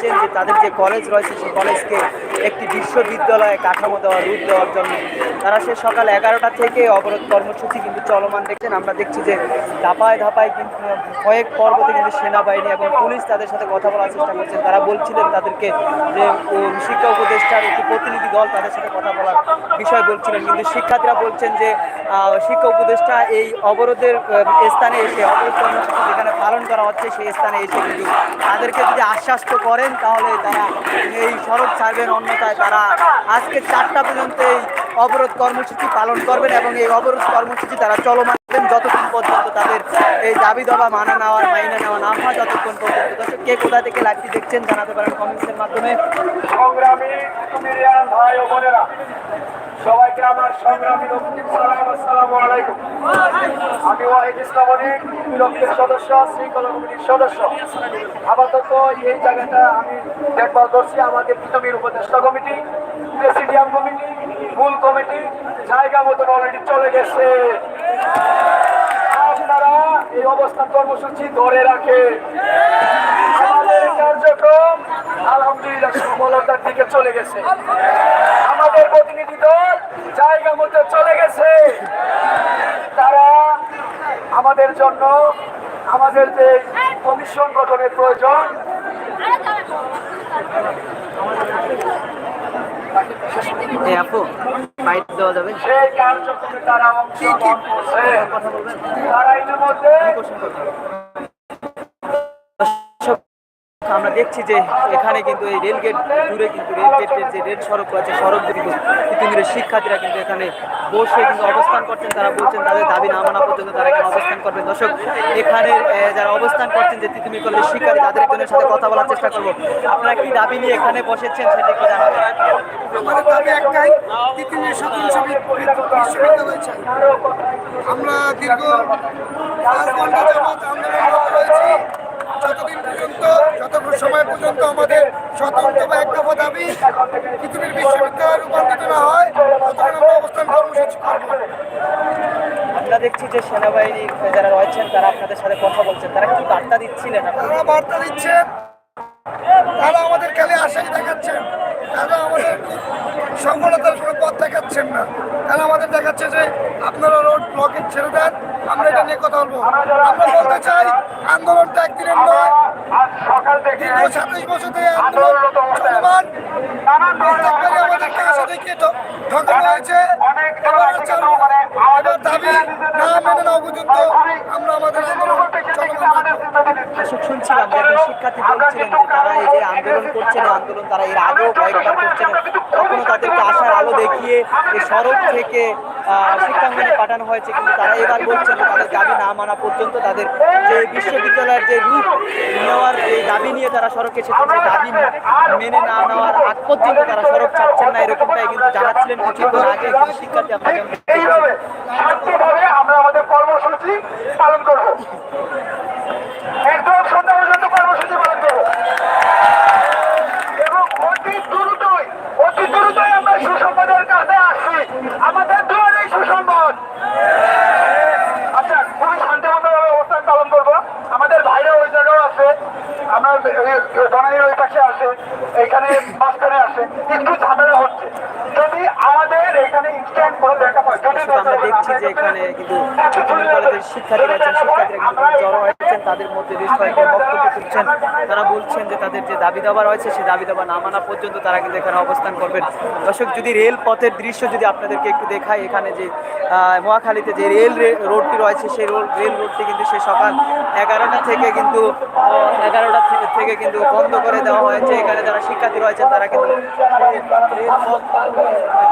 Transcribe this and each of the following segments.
চাচ্ছেন যে তাদের যে কলেজ রয়েছে সেই কলেজকে একটি বিশ্ববিদ্যালয়ে কাঠামো দেওয়া, রূপ দেওয়ার জন্য। তারা সে সকাল এগারোটা থেকে অবরোধ কর্মসূচি কিন্তু চলমান দেখছেন। আমরা দেখছি যে ধাপায় ধাপায় কিন্তু কয়েক পর্বতে কিন্তু সেনাবাহিনী এবং পুলিশ তাদের সাথে কথা বলার চেষ্টা করছেন তারা বলছিলেন তাদেরকে যে শিক্ষা উপদেষ্টার একটি প্রতিনিধি দল তাদের সাথে কথা বলার বিষয় বলছিলেন। কিন্তু শিক্ষার্থীরা বলছেন যে শিক্ষা উপদেষ্টা এই অবরোধের স্থানে এসে অবরোধ কর্মসূচি যেখানে পালন করা হচ্ছে, সেই স্থানে এসে কিন্তু তাদেরকে যদি আশ্বাস্ত করেন, তাহলে তারা এই সড়ক ছাড়বেন অন্যথায় তারা আজকে চারটা পর্যন্ত এই অবরোধ কর্মসূচি পালন করবেন এবং এই অবরোধ কর্মসূচি তারা চলমান যতক্ষণ পর্যন্ত তাদের এই দাবি দাবা মানা নেওয়ার, মাইনা নেওয়া না হয় যতক্ষণ পর্যন্ত দর্শক, কে কোথা থেকে লাইভটি দেখছেন জানাতে পারেন কমেন্টসের মাধ্যমে। সংগ্রামী সবাইকে আমার সংগ্রামী রক্তিম সালাম আসসালামু আলাইকুম। আমি ওয়াহিদ ইসলাম অনেক সদস্য, শৃঙ্খলা কমিটির সদস্য। আপাতত এই জায়গাটা আমি দেখভাল করছি, আমাদের পৃথিবীর উপদেষ্টা কমিটি, প্রেসিডিয়াম কমিটি, মূল কমিটি, জায়গা মতন অলরেডি চলে গেছে। আপনারা এই অবস্থান কর্মসূচি ধরে রাখে আমাদের কার্যক্রম আলহামদুলিল্লাহ সফলতার দিকে চলে গেছে। আমাদের প্রতিনিধি দল জায়গা মতো চলে গেছে। তারা আমাদের জন্য আমাদের যে কমিশন গঠনের প্রয়োজন সেই কার্যক্রমে তারা অংশগ্রহণ করছে। তারা ইতিমধ্যে আমরা দেখছি যে এখানে কিন্তু এই রেলগেট দূরে কিন্তু রেলগেটের যে রেল সড়ক আছে সড়ক কিন্তু পৃথিবীর শিক্ষার্থীরা কিন্তু এখানে বসে কিন্তু অবস্থান করছেন। তারা বলছেন তাদের দাবি না মানা পর্যন্ত তারা এখানে অবস্থান করবেন। দর্শক, এখানে যারা অবস্থান করছেন যে তিতুমি কলেজের শিক্ষার্থী, তাদের একজনের সাথে কথা বলার চেষ্টা করব। আপনারা কি দাবি নিয়ে এখানে বসেছেন সেটা কি জানাবেন। আমাদের দাবি একটাই বিশ্ববিদ্যালয় চাই আমরা দীর্ঘ আন্দোলনরত রয়েছি যতদিন পর্যন্ত যতক্ষণ সময় পর্যন্ত আমাদের স্বতন্ত্র বা এক দফা দাবি পৃথিবীর বিশ্ববিদ্যালয়ে রূপান্তরিত না হয় ততক্ষণ আমরা অবস্থান কর্মসূচি করব। আমরা দেখছি যে সেনাবাহিনী যারা রয়েছেন তারা আপনাদের সাথে কথা বলছেন। তারা কি বার্তা দিচ্ছিলেন তারা বার্তা দিচ্ছেন। তারা আমাদের খেলে আশাই দেখাচ্ছেন। তারা আমাদের সফলতার কোনো পথ দেখাচ্ছেন না। তারা আমাদের দেখাচ্ছে যে আপনারা রোড ব্লকেট ছেড়ে দেন, আমরা এটা নিয়ে কথা বলব। আমরা বলতে চাই আন্দোলনটা একদিনের নয়। থেকে দীর্ঘ সাতাইশ বছর ধরে আন্দোলন চলমান। না। না মেনে আমরা আমাদের আন্দোলন যে আন্দোলন করছেন এই আন্দোলন তারা এর আগেও কয়েকবার করছেন তখনও তাদেরকে আশার আলো দেখিয়ে সড়ক থেকে শিক্ষাঙ্গনে পাঠানো হয়েছে। কিন্তু তারা এবার বলছেন তাদের দাবি না মানা পর্যন্ত তাদের যে বিশ্ববিদ্যালয়ের যে রূপ নেওয়ার যে দাবি নিয়ে তারা সড়কে এসেছেন সেই দাবি মেনে না নেওয়ার আগ পর্যন্ত তারা সড়ক ছাড়ছেন না, এরকমটাই কিন্তু জানাচ্ছিলেন কিছুক্ষণ আগে শিক্ষার্থী আমরা কর্মসূচি পালন করব। একদম সন্ধ্যা পর্যন্ত কর্মসূচি পালন করব এবং অতি দ্রুতই অতি দ্রুতই আমরা সুসংবাদের কাছে আসছি আমাদের দুয়ারে সুসংবাদ আচ্ছা খুবই শান্তিপূর্ণভাবে অবস্থান পালন করব আমাদের ভাইরা ওই জায়গাও আছে বনানীর ওই পাশে আসে এখানে মাঝখানে আসে একটু ঝামেলা হচ্ছে। যদি আমাদের এখানে ইনস্ট্যান্ট কোনো পায় যদি আমরা দেখছি যে এখানে কিন্তু শিক্ষার্থীরা কিন্তু জড়ো হয়েছেন তাদের মধ্যে বেশ কয়েকজন বক্তব্য করছেন তারা বলছেন যে তাদের যে দাবি দাবা রয়েছে সেই দাবি দাবা না মানা পর্যন্ত তারা কিন্তু এখানে অবস্থান করবেন। দর্শক, যদি রেল পথের দৃশ্য যদি আপনাদেরকে একটু দেখাই, এখানে যে মহাখালীতে যে রেল রোডটি রয়েছে, সেই রোড রেল রোডটি কিন্তু সে সকাল এগারোটা থেকে কিন্তু এগারোটা থেকে- কিন্তু বন্ধ করে দেওয়া হয়েছে। এখানে যারা শিক্ষার্থী রয়েছেন, তারা কিন্তু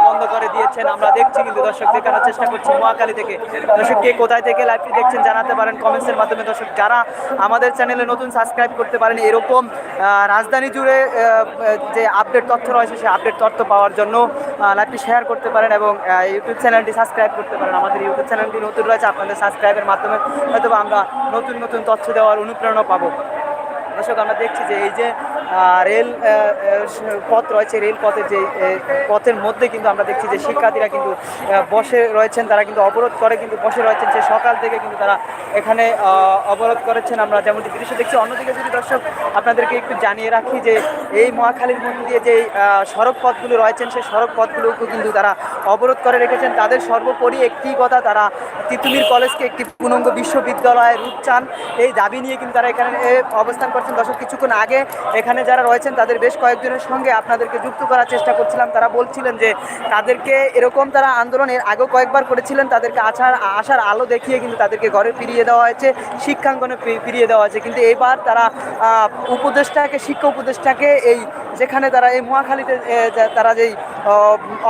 বন্ধ করে দিয়েছেন। আমরা দেখছি কিন্তু দর্শক দেখানোর চেষ্টা করছি মহাকালী থেকে। দর্শক, কে কোথায় থেকে লাইভটি দেখছেন জানাতে পারেন কমেন্টসের মাধ্যমে। দর্শক যারা আমাদের চ্যানেলে নতুন সাবস্ক্রাইব করতে পারেন, এরকম রাজধানী জুড়ে যে আপডেট তথ্য রয়েছে, সেই আপডেট তথ্য পাওয়ার জন্য লাইভটি শেয়ার করতে পারেন এবং ইউটিউব চ্যানেলটি সাবস্ক্রাইব করতে পারেন। আমাদের ইউটিউব চ্যানেলটি নতুন রয়েছে, আপনাদের সাবস্ক্রাইবের মাধ্যমে হয়তো আমরা নতুন নতুন তথ্য দেওয়ার অনুপ্রেরণা পাবো। দর্শক, আমরা দেখছি যে এই যে রেল পথ রয়েছে, রেল পথের যে পথের মধ্যে কিন্তু আমরা দেখছি যে শিক্ষার্থীরা কিন্তু বসে রয়েছেন, তারা কিন্তু অবরোধ করে, কিন্তু বসে রয়েছেন। সে সকাল থেকে কিন্তু তারা এখানে অবরোধ করেছেন। আমরা যেমনটি দৃশ্য দেখছি, অন্যদিকে যদি দর্শক আপনাদেরকে একটু জানিয়ে রাখি যে, এই মহাখালীর মধ্যে দিয়ে যে সড়ক পথগুলো রয়েছেন, সেই সড়ক পথগুলোকে কিন্তু তারা অবরোধ করে রেখেছেন। তাদের সর্বোপরি একটি কথা, তারা তিতুমির কলেজকে একটি পূর্ণাঙ্গ বিশ্ববিদ্যালয়ে রূপ চান। এই দাবি নিয়ে কিন্তু তারা এখানে অবস্থান করছেন দর্শক কিছুক্ষণ আগে এখানে যারা রয়েছেন, তাদের বেশ কয়েকজনের সঙ্গে আপনাদেরকে যুক্ত করার চেষ্টা করছিলাম। তারা বলছিলেন যে তাদেরকে এরকম তারা আন্দোলনের আগেও কয়েকবার করেছিলেন, তাদেরকে আসার আসার আলো দেখিয়ে কিন্তু তাদেরকে ঘরে ফিরিয়ে দেওয়া হয়েছে, শিক্ষাঙ্গনে ফিরিয়ে দেওয়া হয়েছে। কিন্তু এবার তারা উপদেষ্টাকে, শিক্ষা উপদেষ্টাকে এই যেখানে তারা এই মহাখালীতে তারা যেই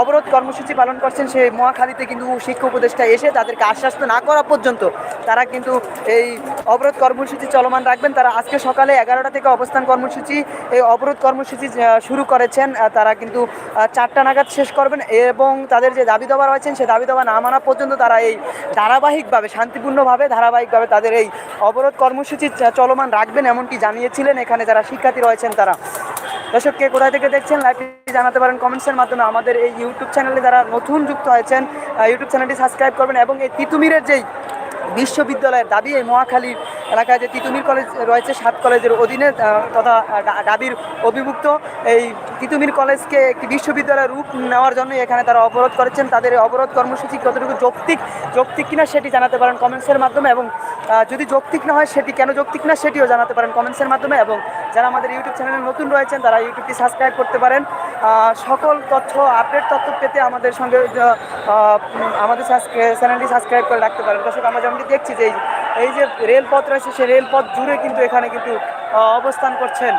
অবরোধ কর্মসূচি পালন করছেন, সেই মহাখালীতে কিন্তু শিক্ষা উপদেষ্টা এসে তাদেরকে আশ্বস্ত না করা পর্যন্ত তারা কিন্তু এই অবরোধ কর্মসূচি চলমান রাখবেন। তারা আজকে সকালে এগারোটা থেকে অবস্থান কর্মসূচি, এই অবরোধ কর্মসূচি শুরু করেছেন তারা কিন্তু চারটা নাগাদ শেষ করবেন এবং তাদের যে দাবি দাবা রয়েছেন সেই দাবি দাবা না মানা পর্যন্ত তারা এই ধারাবাহিকভাবে, শান্তিপূর্ণভাবে, ধারাবাহিকভাবে তাদের এই অবরোধ কর্মসূচি চলমান রাখবেন, এমনটি জানিয়েছিলেন এখানে যারা শিক্ষার্থী রয়েছেন তারা। দর্শক, কে কোথায় থেকে দেখছেন, লাইভটি জানাতে পারেন কমেন্টসের মাধ্যমে। আমাদের এই ইউটিউব চ্যানেলে যারা নতুন যুক্ত হয়েছেন ইউটিউব চ্যানেলটি সাবস্ক্রাইব করবেন এবং এই তিতুমিরের যেই বিশ্ববিদ্যালয়ের দাবি, এই মহাখালী এলাকায় যে তিতুমির কলেজ রয়েছে, সাত কলেজের অধীনে তথা দাবির অভিভুক্ত, এই তিতুমির কলেজকে একটি বিশ্ববিদ্যালয়ের রূপ নেওয়ার জন্য এখানে তারা অবরোধ করেছেন। তাদের অবরোধ কর্মসূচি কতটুকু যৌক্তিক যৌক্তিক কিনা সেটি জানাতে পারেন কমেন্টসের মাধ্যমে এবং যদি যৌক্তিক না হয় সেটি কেন যৌক্তিক না সেটিও জানাতে পারেন কমেন্টসের মাধ্যমে এবং যারা আমাদের ইউটিউব চ্যানেলে নতুন রয়েছেন, তারা ইউটিউবটি সাবস্ক্রাইব করতে পারেন। সকল তথ্য, আপডেট তথ্য পেতে আমাদের সঙ্গে আমাদের চ্যানেলটি সাবস্ক্রাইব করে রাখতে পারেন। দর্শক, আমরা যেমনটি দেখছি যে এই- যে রেলপথ রয়েছে, সেই রেলপথ জুড়ে কিন্তু এখানে কিন্তু অবস্থান করছেন।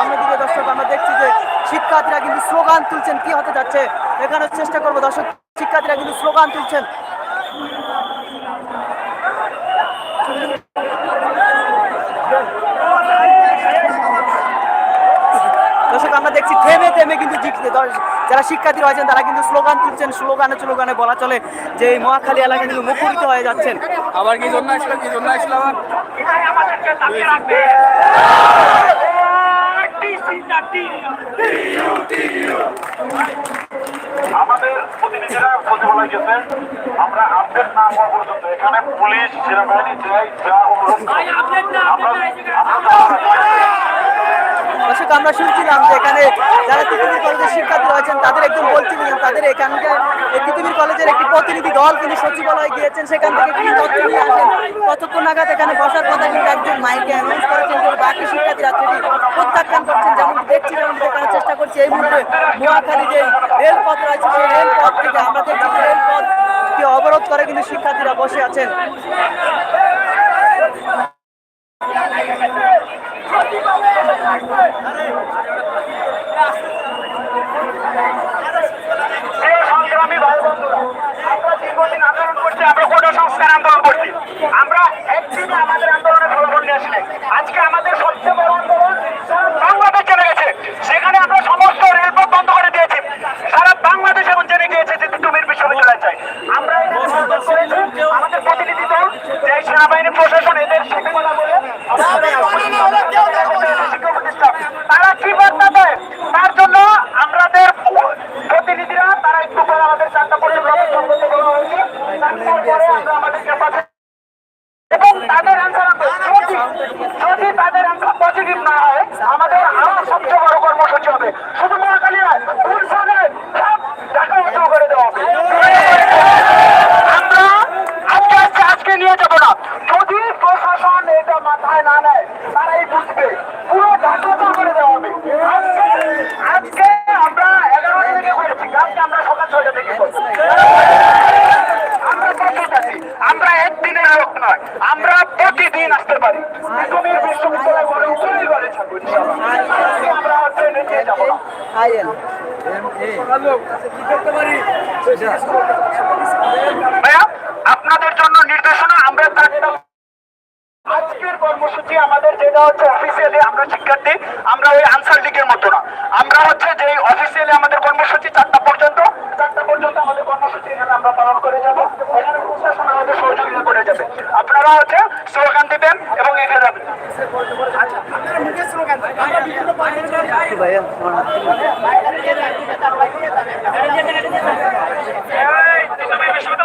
অন্যদিকে দর্শক, আমরা দেখছি যে শিক্ষার্থীরা কিন্তু স্লোগান তুলছেন, কি হতে যাচ্ছে? এখানে চেষ্টা করব দর্শক, শিক্ষার্থীরা কিন্তু স্লোগান তুলছেন দর্শক আমরা দেখছি থেমে কিন্তু যারা শিক্ষার্থী রয়েছেন তারা কিন্তু স্লোগান তুলছেন স্লোগানে স্লোগানে বলা চলে যে এই মহাখালী এলাকা কিন্তু মুখরিত হয়ে যাচ্ছেন। আবার কি জন্য আসলো? কি জন্য আসলো আবার? আমাদেরকে দাবিয়ে রাখবে আমাদের প্রতিনিধিরা বলা গেছে আমরা আপডেট না হওয়া পর্যন্ত এখানে পুলিশ সেনাবাহিনী যাই যা অনুরোধ করে, আমরা দর্শক আমরা শুনছিলাম যে এখানে যারা তিতুমির কলেজের শিক্ষার্থী রয়েছেন, তাদের একজন বলছিলেন তাদের এখানকার তিতুমির কলেজের একটি প্রতিনিধি দল তিনি সচিবালয়ে গিয়েছেন, সেখান থেকে কি তথ্য নিয়ে আসেন। কতক্ষণ নাগাদ এখানে বসার কথা কিন্তু একজন মাইকে অ্যানাউন্স করেছেন কিন্তু বাকি শিক্ষার্থীরা সেটি প্রত্যাখ্যান করছেন, যেমন দেখছি যেমন দেখানোর চেষ্টা করছি, এই মুহূর্তে নোয়াখালী যে রেলপথ রয়েছে, সেই রেলপথ থেকে আমরা দেখছি রেলপথকে অবরোধ করে কিন্তু শিক্ষার্থীরা বসে আছেন। আমরা দীর্ঘদিন সংস্কার আন্দোলন করছি। আমরা একদিনে আমাদের আন্দোলনের ফলাফল আসলে আজকে আমাদের সবচেয়ে বড় বাংলাদেশ চলে গেছে। সেখানে আমরা সমস্ত রেলপথ বন্ধ করে দিয়েছি। সারা বাংলাদেশ এবং জেনে গিয়েছে যে তুমির বিশ্ববিদ্যালয় চাই। আমরা এই আন্দোলন করেছি, আমাদের প্রতিনিধি দল যে সেনাবাহিনী প্রশাসন এদের সাথে কথা বলে শিক্ষা প্রতিষ্ঠান তারা কি বার্তা দেয় তার জন্য আমাদের প্রতিনিধিরা তারা একটু পরে আমাদের চারটা পর্যন্ত সম্পর্ক করা হয়েছে তারপরে আমরা আমাদের ক্যাপাসিটি এবং তাদের অ্যান্সার যদি যদি তাদের অ্যান্সার পজিটিভ না হয় আমাদের আরও সবচেয়ে বড় কর্মসূচি হবে শুধু মহাকালী নয় গুলশানে সব ঢাকা উঁচু করে দেওয়া হবে আমরা আজকে আজকে আজকে নিয়ে যাব না যদি প্রশাসন এটা মাথায় না নেয় তারাই বুঝবে পুরো ঢাকা উঁচু করে দেওয়া হবে আজকে আজকে আমরা এগারোটা থেকে করেছি কালকে আমরা সকাল ছয়টা থেকে করছি আমরা প্রস্তুত আছি আমরা একদিনের লোক নয় আমরা প্রতিদিন আসতে পারি তুমি বিশ্ববিদ্যালয় গড়ে উঠলেই গড়ে থাকব ইনশাআল্লাহ। আজকে আমরা ট্রেনে দিয়ে যাব না আইএল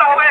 হবে।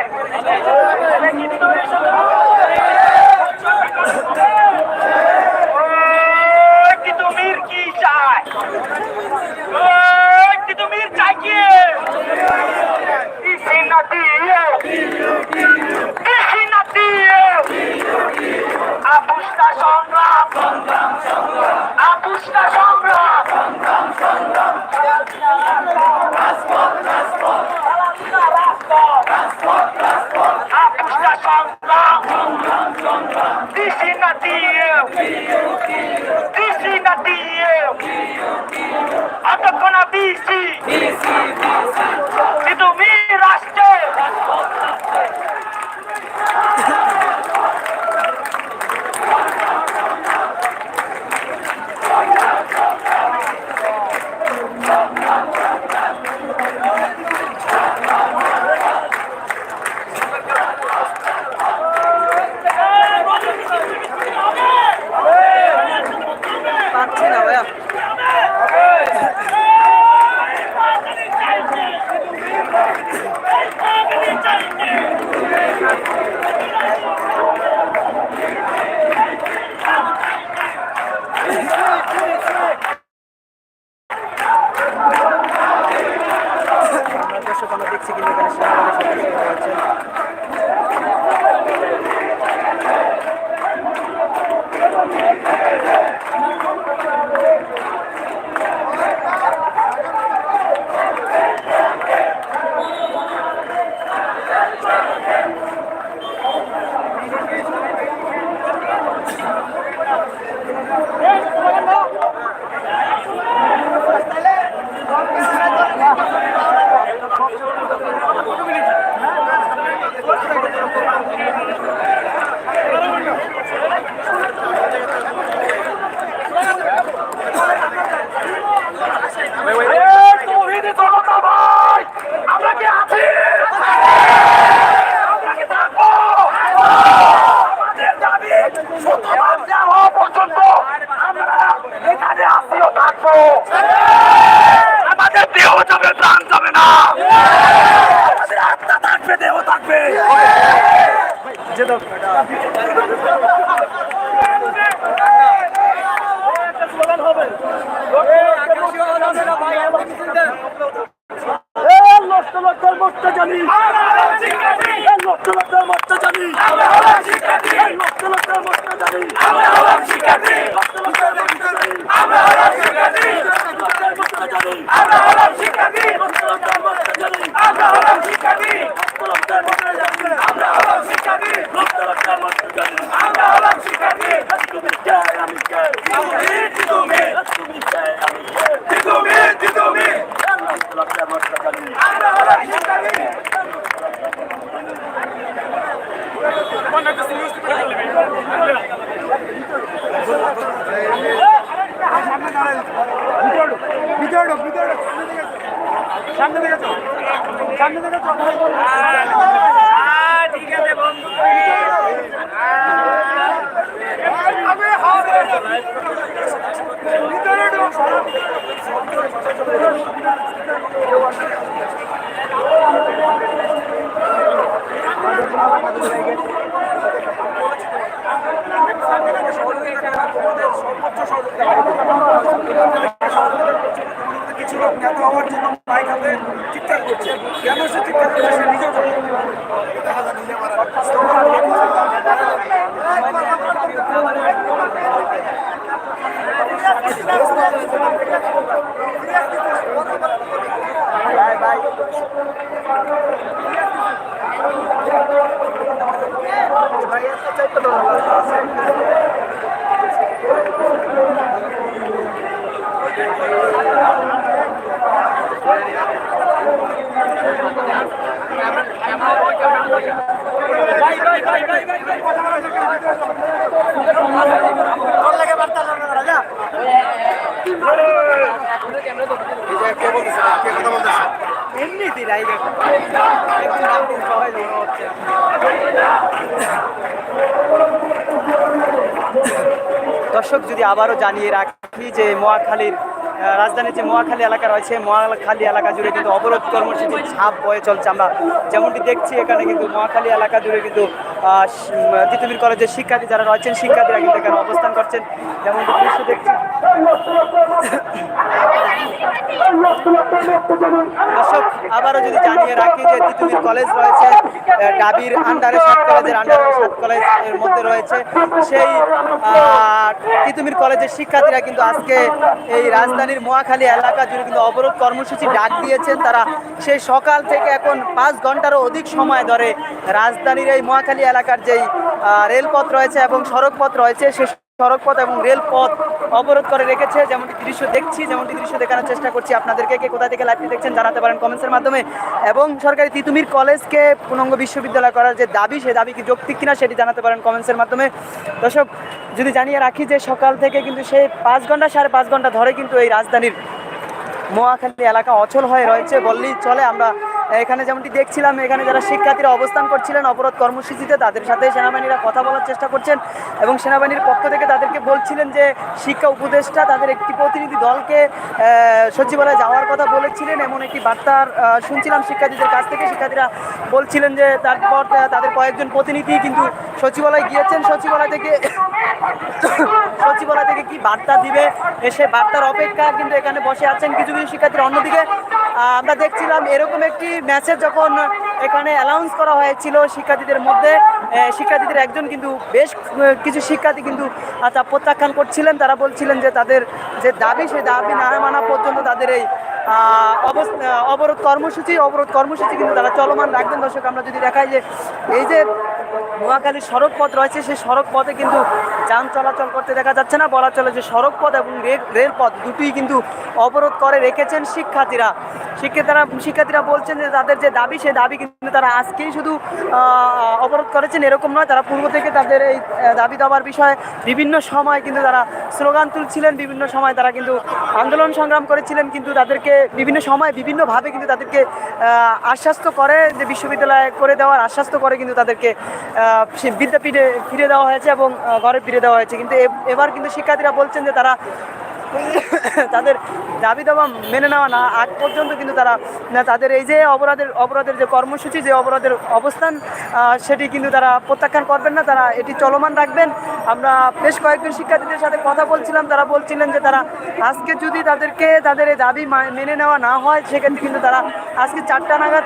Dixie! লক্ষ মুক্ত জমি সামনে থেকে চল সামনে থেকে সর্বোচ্চ সহযোগিতা। কিছু লোক নেতা হওয়ার জন্য মাইক হাতে চিৎকার করছে কেন সে চিৎকার করছে, সে নিজেও Thank you. এমনিতে দর্শক যদি আবারও জানিয়ে রাখি যে মোয়াখালীর রাজধানীর যে মোয়াখালী এলাকা রয়েছে, মোয়াখালী এলাকা জুড়ে কিন্তু অবরোধ কর্মসূচির ছাপ বয়ে চলছে আমরা যেমনটি দেখছি, এখানে কিন্তু মোয়াখালী এলাকা জুড়ে কিন্তু তিতুমির কলেজের শিক্ষার্থী যারা রয়েছেন, শিক্ষার্থীরা কিন্তু এখানে অবস্থান করছেন। যেমনটি দৃশ্য দেখছি। দর্শক, আবারও যদি জানিয়ে রাখি যে তিতুমির কলেজ রয়েছে ডাবির আন্ডারে সাত কলেজের আন্ডারে সাত কলেজের মধ্যে রয়েছে। সেই তিতুমির কলেজের শিক্ষার্থীরা কিন্তু আজকে এই রাজধানীর মোয়াখালী এলাকা জুড়ে কিন্তু অবরোধ কর্মসূচি ডাক দিয়েছেন তারা। সেই সকাল থেকে এখন পাঁচ ঘন্টারও অধিক সময় ধরে রাজধানীর এই মোয়াখালী এলাকার যেই রেলপথ রয়েছে এবং সড়কপথ রয়েছে, সে সড়কপথ এবং রেলপথ অবরোধ করে রেখেছে। যেমনটি দৃশ্য দেখছি, যেমনটি দৃশ্য দেখানোর চেষ্টা করছি আপনাদেরকে। কে কোথা থেকে লাইভটি দেখছেন জানাতে পারেন কমেন্টসের মাধ্যমে। এবং সরকারি তিতুমির কলেজকে পূর্ণাঙ্গ বিশ্ববিদ্যালয় করার যে দাবি, সে দাবি কি যৌক্তিক কিনা সেটি জানাতে পারেন কমেন্টসের মাধ্যমে। দর্শক, যদি জানিয়ে রাখি যে সকাল থেকে কিন্তু সেই পাঁচ ঘণ্টা, সাড়ে পাঁচ ঘণ্টা ধরে কিন্তু এই রাজধানীর মোয়াখালী এলাকা অচল হয়ে রয়েছে বললেই চলে। আমরা এখানে যেমনটি দেখছিলাম, এখানে যারা শিক্ষার্থীরা অবস্থান করছিলেন অবরোধ কর্মসূচিতে, তাদের সাথে সেনাবাহিনীরা কথা বলার চেষ্টা করছেন এবং সেনাবাহিনীর পক্ষ থেকে তাদেরকে বলছিলেন যে শিক্ষা উপদেষ্টা তাদের একটি প্রতিনিধি দলকে সচিবালয়ে যাওয়ার কথা বলেছিলেন। এমন একটি বার্তার শুনছিলাম শিক্ষার্থীদের কাছ থেকে। শিক্ষার্থীরা বলছিলেন যে তারপর তাদের কয়েকজন প্রতিনিধি কিন্তু সচিবালয় গিয়েছেন। সচিবালয় থেকে সচিবালয় থেকে কি বার্তা দিবে? এসে বার্তার অপেক্ষা কিন্তু এখানে বসে আছেন কিছু কিছু শিক্ষার্থীরা। অন্যদিকে আমরা দেখছিলাম এরকম একটি ম্যাচের যখন এখানে অ্যানাউন্স করা হয়েছিল শিক্ষার্থীদের মধ্যে শিক্ষার্থীদের একজন কিন্তু বেশ কিছু শিক্ষার্থী কিন্তু তা প্রত্যাখ্যান করছিলেন। তারা বলছিলেন যে তাদের যে দাবি, সেই দাবি না মানা পর্যন্ত তাদের এই অবরোধ কর্মসূচি অবরোধ কর্মসূচি কিন্তু তারা চলমান। রাখবেন দর্শক আমরা যদি দেখাই যে এই যে নোয়াখালীর সড়ক পথ রয়েছে, সেই সড়ক পথে কিন্তু যান চলাচল করতে দেখা যাচ্ছে না। বলা চলে যে সড়ক পথ এবং রেলপথ দুটোই কিন্তু অবরোধ করে রেখেছেন শিক্ষার্থীরা। শিক্ষার্থীরা শিক্ষার্থীরা বলছেন যে তাদের যে দাবি, সেই দাবি কিন্তু তারা আজকেই শুধু অবরোধ করেছেন, এরকম নয়, তারা পূর্ব থেকে তাদের এই দাবি দেওয়ার বিষয়ে বিভিন্ন সময় কিন্তু তারা স্লোগান তুলছিলেন, বিভিন্ন সময় তারা কিন্তু আন্দোলন সংগ্রাম করেছিলেন, কিন্তু তাদেরকে বিভিন্ন সময় বিভিন্নভাবে কিন্তু তাদেরকে আশ্বস্ত করে যে বিশ্ববিদ্যালয় করে দেওয়ার, আশ্বস্ত করে কিন্তু তাদেরকে সে বিদ্যাপীঠে ফিরে দেওয়া হয়েছে এবং ঘরে ফিরে দেওয়া হয়েছে। কিন্তু এবার কিন্তু শিক্ষার্থীরা বলছেন যে তারা তাদের দাবি দাবা মেনে নেওয়া না। আগ পর্যন্ত কিন্তু তারা তাদের এই যে অপরাধের অপরাধের যে কর্মসূচি, যে অপরাধের অবস্থান সেটি কিন্তু তারা প্রত্যাখ্যান করবেন না। তারা এটি চলমান রাখবেন। আমরা বেশ কয়েকজন শিক্ষার্থীদের সাথে কথা বলছিলাম। তারা বলছিলেন যে তারা আজকে যদি তাদেরকে তাদের এই দাবি মেনে নেওয়া না হয়, সেক্ষেত্রে কিন্তু তারা আজকে চারটা নাগাদ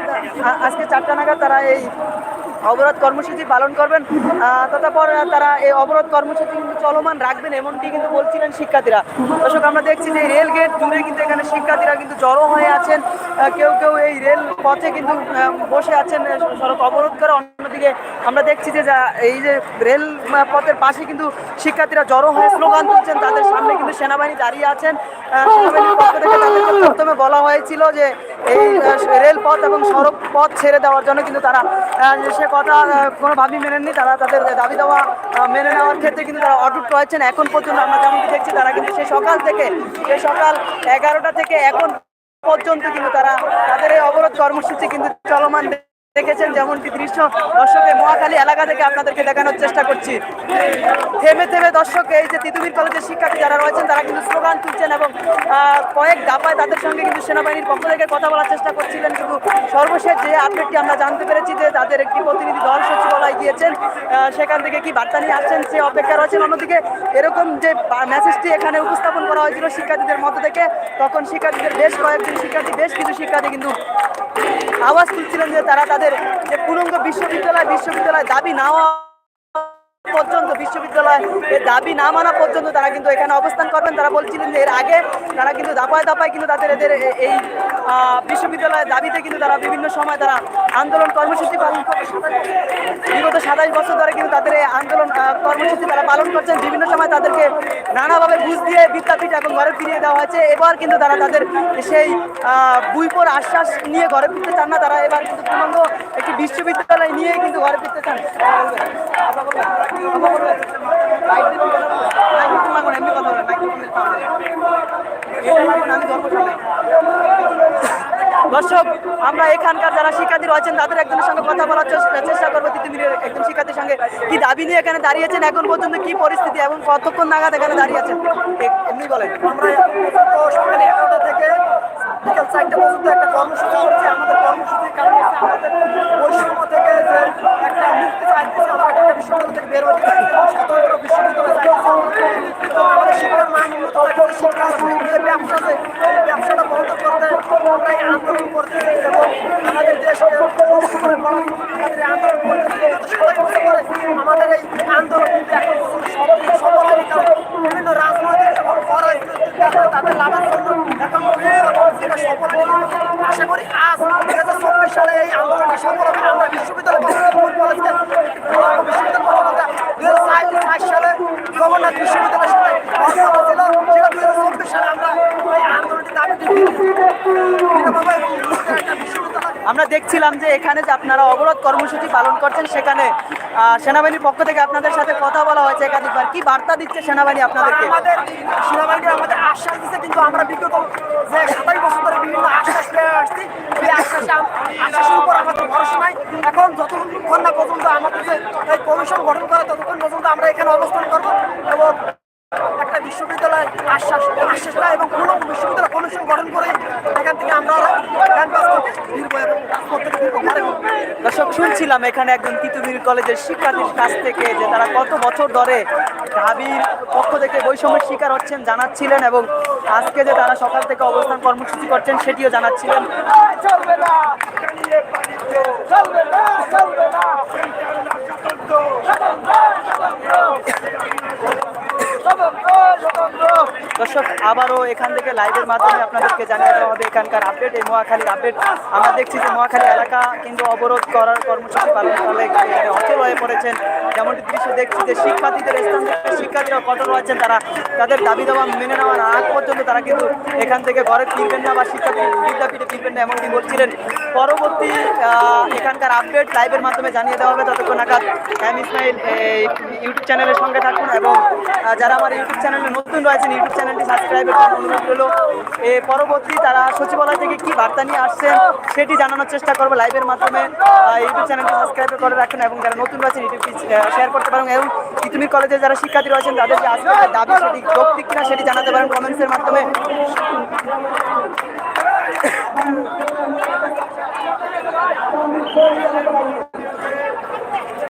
আজকে চারটা নাগাদ তারা এই অবরোধ কর্মসূচি পালন করবেন আহ, ততপর তারা এই অবরোধ কর্মসূচি কিন্তু চলমান রাখবেন এমনটি কিন্তু বলছিলেন শিক্ষার্থীরা। দর্শক আমরা দেখছি যে রেল গেট জুড়ে কিন্তু এখানে শিক্ষার্থীরা কিন্তু জড়ো হয়ে আছেন কেউ কেউ এই রেল পথে কিন্তু বসে আছেন সড়ক অবরোধ করে। অন্যদিকে আমরা দেখছি যে যা- এই যে রেল পথের পাশে কিন্তু শিক্ষার্থীরা জড়ো হয়ে স্লোগান তুলছেন তাদের সামনে কিন্তু সেনাবাহিনী দাঁড়িয়ে আছেন। প্রথমে বলা হয়েছিল যে এই রেলপথ এবং সড়ক পথ ছেড়ে দেওয়ার জন্য কিন্তু তারা সে কথা আহ, কোনোভাবেই মেনেননি তারা তাদের দাবি দেওয়া মেনে নেওয়ার ক্ষেত্রে কিন্তু তারা অটুট রয়েছেন। এখন পর্যন্ত আমরা যেমন দেখছি তারা কিন্তু সে সকাল থেকে সেই সকাল এগারোটা থেকে এখন পর্যন্ত কিন্তু তারা তাদের এই অবরোধ কর্মসূচি কিন্তু চলমান দেখেছেন যেমনটি দৃশ্য দর্শকের মহাখালী এলাকা থেকে আপনাদেরকে দেখানোর চেষ্টা করছি। থেমে থেমে দর্শক, এই যে তিতুমির কলেজের শিক্ষার্থী যারা রয়েছেন, তারা কিন্তু স্লোগান তুলছেন এবং কয়েক দাপায় তাদের সঙ্গে কিন্তু সেনাবাহিনীর পক্ষ থেকে কথা বলার চেষ্টা করছিলেন। কিন্তু সর্বশেষ যে আপডেটটি আমরা জানতে পেরেছি যে তাদের একটি প্রতিনিধি দল সচিবালয় গিয়েছেন সেখান থেকে কি বার্তা নিয়ে আসছেন, সে অপেক্ষা রয়েছেন। অন্যদিকে এরকম যে মেসেজটি এখানে উপস্থাপন করা হয়েছিল শিক্ষার্থীদের মধ্যে থেকে, তখন শিক্ষার্থীদের বেশ কয়েকজন শিক্ষার্থী, বেশ কিছু শিক্ষার্থী কিন্তু আওয়াজ তুলছিলেন যে তারা তাদের যে পুরঙ্গ বিশ্ববিদ্যালয় বিশ্ববিদ্যালয় দাবি না হওয়া পর্যন্ত বিশ্ববিদ্যালয় দাবি না মানা পর্যন্ত তারা কিন্তু এখানে অবস্থান করবেন। তারা বলছিলেন যে এর আগে তারা কিন্তু দাপায় দাপায় কিন্তু তাদের এদের এই বিশ্ববিদ্যালয়ের দাবিতে কিন্তু তারা বিভিন্ন সময় তারা আন্দোলন কর্মসূচি পালন বিগত সাতাশ বছর ধরে কিন্তু তাদের এই আন্দোলন কর্মসূচি তারা পালন করছেন। বিভিন্ন সময় তাদেরকে নানাভাবে ঘুষ দিয়ে বিদ্যাপীঠ এবং ঘরে ফিরিয়ে দেওয়া হয়েছে। এবার কিন্তু তারা তাদের সেই বুইপোর আশ্বাস নিয়ে ঘরে ফিরতে চান না। তারা এবার কিন্তু পূর্ণাঙ্গ একটি বিশ্ববিদ্যালয় নিয়ে কিন্তু ঘরে ফিরতে চান। দর্শক, আমরা এখানকার যারা শিক্ষার্থী রয়েছেন, তাদের একজনের সঙ্গে কথা বলার চেষ্টা- করব। তিতুমিরের একজন শিক্ষার্থীর সঙ্গে কি দাবি নিয়ে এখানে দাঁড়িয়েছেন? এখন পর্যন্ত কি পরিস্থিতি এবং কতক্ষণ নাগাদ এখানে দাঁড়িয়ে আছেন? এমনি বলেন। আমরা থেকে বিকাল চারটে পর্যন্ত একটা কর্মসূচি আমাদের কর্মসূচির কারণ আমাদের বৈষম্য থেকে যে একটা মুক্তি চাইতেছি, আমরা একটা বিশ্ববিদ্যালয় থেকে বের হতে চাই স্বতন্ত্র বিশ্ববিদ্যালয় চাইতেছি আমাদের শিক্ষার মান উন্নত রাখতে শিক্ষা যে ব্যবসা আছে। এই ব্যবসাটা বন্ধ করতে আমরা এই আন্দোলন করতেছি এবং আমাদের আমাদের আন্দোলন করতেছি। গত ষোলোই আমাদের এই আন্দোলন কিন্তু এখন হয়নি কারণ। বিভিন্ন রাজনৈতিক এবং তাদের লাভের জন্য এখন পর্যন্ত এটা সফল হয়নি। আশা করি আজ দুই হাজার চব্বিশ সালে এই আন্দোলনটি সফল হবে আমরা বিশ্ববিদ্যালয় স্কুল কলেজকে পূর্ণাঙ্গ বিশ্ববিদ্যালয় পর্যন্ত দুই হাজার চার সালে জগন্নাথ বিশ্ববিদ্যালয়ের সাথে অবস্থা ছিল সেটা দুই হাজার চব্বিশ সালে আমরা এই আন্দোলনটি দাবিটি বিনামূল্যে এবং মুক্ত একটা বিশ্ববিদ্যালয় আমরা দেখছিলাম যে এখানে যে আপনারা অবরোধ কর্মসূচি পালন করছেন, সেখানে সেনাবাহিনীর পক্ষ থেকে আপনাদের সাথে কথা বলা হয়েছে একাধিকবার। কি বার্তা দিচ্ছে সেনাবাহিনী আপনাদেরকে? আমাদের সেনাবাহিনী আমাদের আশ্বাস দিচ্ছে কিন্তু আমরা বিগত যে সাতাশ বছর ধরে বিভিন্ন আশ্বাস পেয়ে আসছি এই আশ্বাসে আমাদের ভরসা নাই। এখন যতক্ষণ না পর্যন্ত আমাদের যে কমিশন করে ততক্ষণ পর্যন্ত আমরা এখানে অবস্থান করব এবং একটা বিশ্ববিদ্যালয় আশ্বাস আশ্বাস এবং কোনো বিশ্ববিদ্যালয় কমিশন গঠন করে এখান থেকে আমরা ক্যাম্পাস। দর্শক শুনছিলাম এখানে একজন তিতুমির কলেজের শিক্ষার্থীর কাছ থেকে যে তারা কত বছর ধরে ঢাবির পক্ষ থেকে বৈষম্যের শিকার হচ্ছেন জানাচ্ছিলেন এবং আজকে যে তারা সকাল থেকে অবস্থান কর্মসূচি করছেন সেটিও জানাচ্ছিলেন। চলবে না চলবে না চলবে না দর্শক, আবারও এখান থেকে লাইভের মাধ্যমে আপনাদেরকে জানিয়ে দেওয়া হবে এখানকার আপডেট এই মহাখালীর আপডেট আমরা দেখছি যে মহাখালী এলাকা কিন্তু অবরোধ করার কর্মসূচি পালন করলে অচল হয়ে পড়েছেন। যেমনটি দৃশ্য দেখছি যে শিক্ষার্থীদের স্থান থেকে শিক্ষার্থীরা কঠোর রয়েছেন। তারা তাদের দাবি দাবা মেনে নেওয়ার আগ পর্যন্ত তারা কিন্তু এখান থেকে ঘরে ফিরবেন না বা শিক্ষার্থী বিদ্যাপীঠে ফিরবেন না, এমনটি বলছিলেন। পরবর্তী এখানকার আপডেট লাইভের মাধ্যমে জানিয়ে দেওয়া হবে। ততক্ষণ নাগাদ, এম ইসমাইল ইউটিউব চ্যানেলের সঙ্গে থাকুন এবং যারা আমার ইউটিউব চ্যানেলে নতুন রয়েছেন ইউটিউব চ্যানেলটি সাবস্ক্রাইবের জন্য অনুরোধ এ, পরবর্তী তারা সচিবালয় থেকে কি বার্তা নিয়ে আসছেন সেটি জানানোর চেষ্টা করব লাইভের মাধ্যমে। ইউটিউব চ্যানেলটি সাবস্ক্রাইব করে রাখুন এবং যারা নতুন রয়েছেন ইউটিউবটি শেয়ার করতে পারেন। এবং ইতিমি কলেজের যারা শিক্ষার্থী রয়েছেন, তাদের যে আজকে দাবি সেটি যৌক্তিক কিনা সেটি জানাতে পারেন কমেন্টসের মাধ্যমে।